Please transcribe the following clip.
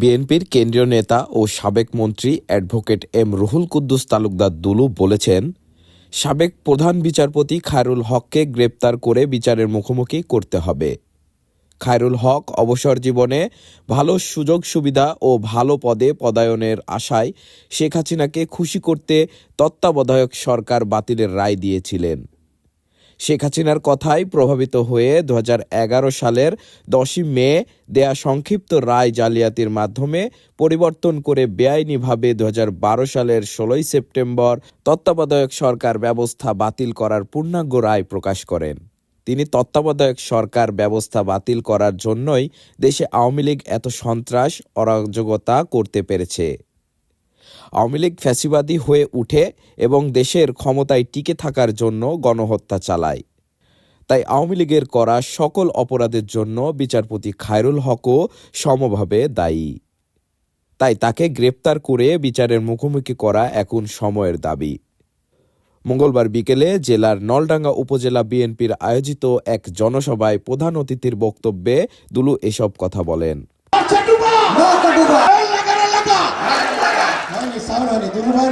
বিএনপির কেন্দ্রীয় নেতা ও সাবেক মন্ত্রী অ্যাডভোকেট এম রুহুল কুদ্দুস তালুকদার দুলু বলেছেন, সাবেক প্রধান বিচারপতি খায়রুল হককে গ্রেপ্তার করে বিচারের মুখোমুখি করতে হবে। খায়রুল হক অবসর জীবনে ভালো সুযোগ, সুবিধা ও ভালো পদে পদায়নের আশায় শেখ হাসিনাকে খুশি করতে তত্ত্বাবধায়ক সরকার বাতিলের রায় দিয়েছিলেন। শেখ হাসিনার কথায় প্রভাবিত হয়ে দুহাজার এগারো সালের দশই মে দেয়া সংক্ষিপ্ত রায় জালিয়াতির মাধ্যমে পরিবর্তন করে বেআইনিভাবে দুহাজার বারো সালের ষোলোই সেপ্টেম্বর তত্ত্বাবধায়ক সরকার ব্যবস্থা বাতিল করার পূর্ণাঙ্গ রায় প্রকাশ করেন। তিনি তত্ত্বাবধায়ক সরকার ব্যবস্থা বাতিল করার জন্যই দেশে আওয়ামী লীগ এত সন্ত্রাস, অরাজকতা করতে পেরেছে। আওয়ামী লীগ ফ্যাসিবাদী হয়ে উঠে এবং দেশের ক্ষমতায় টিকে থাকার জন্য গণহত্যা চালায়। তাই আওয়ামী লীগের করা সকল অপরাধের জন্য বিচারপতি খায়রুল হকও সমভাবে দায়ী। তাই তাকে গ্রেপ্তার করে বিচারের মুখোমুখি করা এখন সময়ের দাবি। মঙ্গলবার বিকেলে জেলার নলডাঙ্গা উপজেলা বিএনপির আয়োজিত এক জনসভায় প্রধান অতিথির বক্তব্যে দুলু এসব কথা বলেন। হয়নি দুলু ভাই